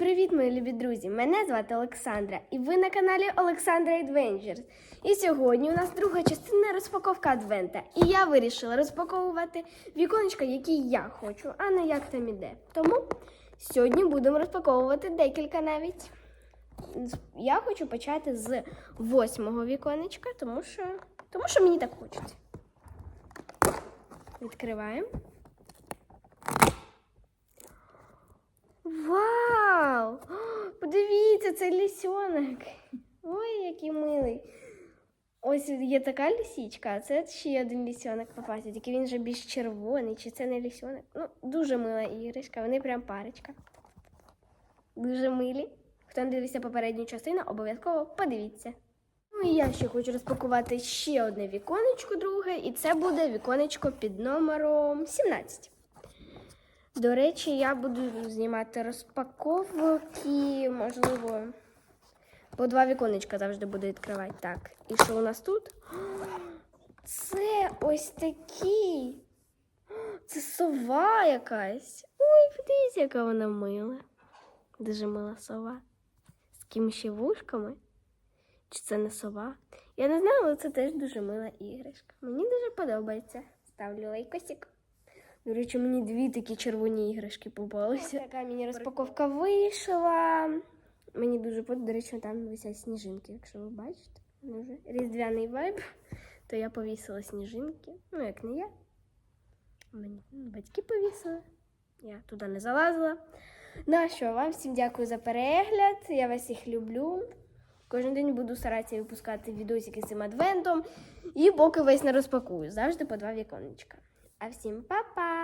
привіт, мої любі друзі! Мене звати Олександра, і ви на каналі Олександра Adventures. І сьогодні у нас друга частина розпаковка Адвента. І я вирішила розпаковувати віконечка, які я хочу, а не як там іде. Тому сьогодні будемо розпаковувати декілька навіть. Я хочу почати з восьмого віконечка, тому що, тому що мені так хочеться. Відкриваємо. Подивіться, це лісьонок. Ой, який милий. Ось є така лісічка, а це ще один лісьонок попався, тільки він вже більш червоний, чи це не лісьонок. Ну, дуже мила іграшка, вони прям парочка. Дуже милі. Хто не дивився попередню частину, обов'язково подивіться. Ну і я ще хочу розпакувати ще одне віконечко друге, і це буде віконечко під номером 17. До речі, я буду знімати розпаковки, можливо, по два віконечка завжди буду відкривати. Так, і що у нас тут? Це ось такі. Це сова якась. Ой, подивіться, яка вона мила. Дуже мила сова. З ким ще вушками. Чи це не сова? Я не знаю, але це теж дуже мила іграшка. Мені дуже подобається. Ставлю лайкосик. До речі, мені дві такі червоні іграшки попалися. Така мені розпаковка вийшла. Мені дуже подобається. До речі, там висять сніжинки, якщо ви бачите. Вже різдвяний вайб, то я повісила сніжинки. Ну, як не я. Мені батьки повісили. Я туди не залазила. Ну а що, вам всім дякую за перегляд. Я вас всіх люблю. Кожен день буду старатися випускати відосики з цим адвентом. І поки весь не розпакую. Завжди по два віконечка. А всім па-па!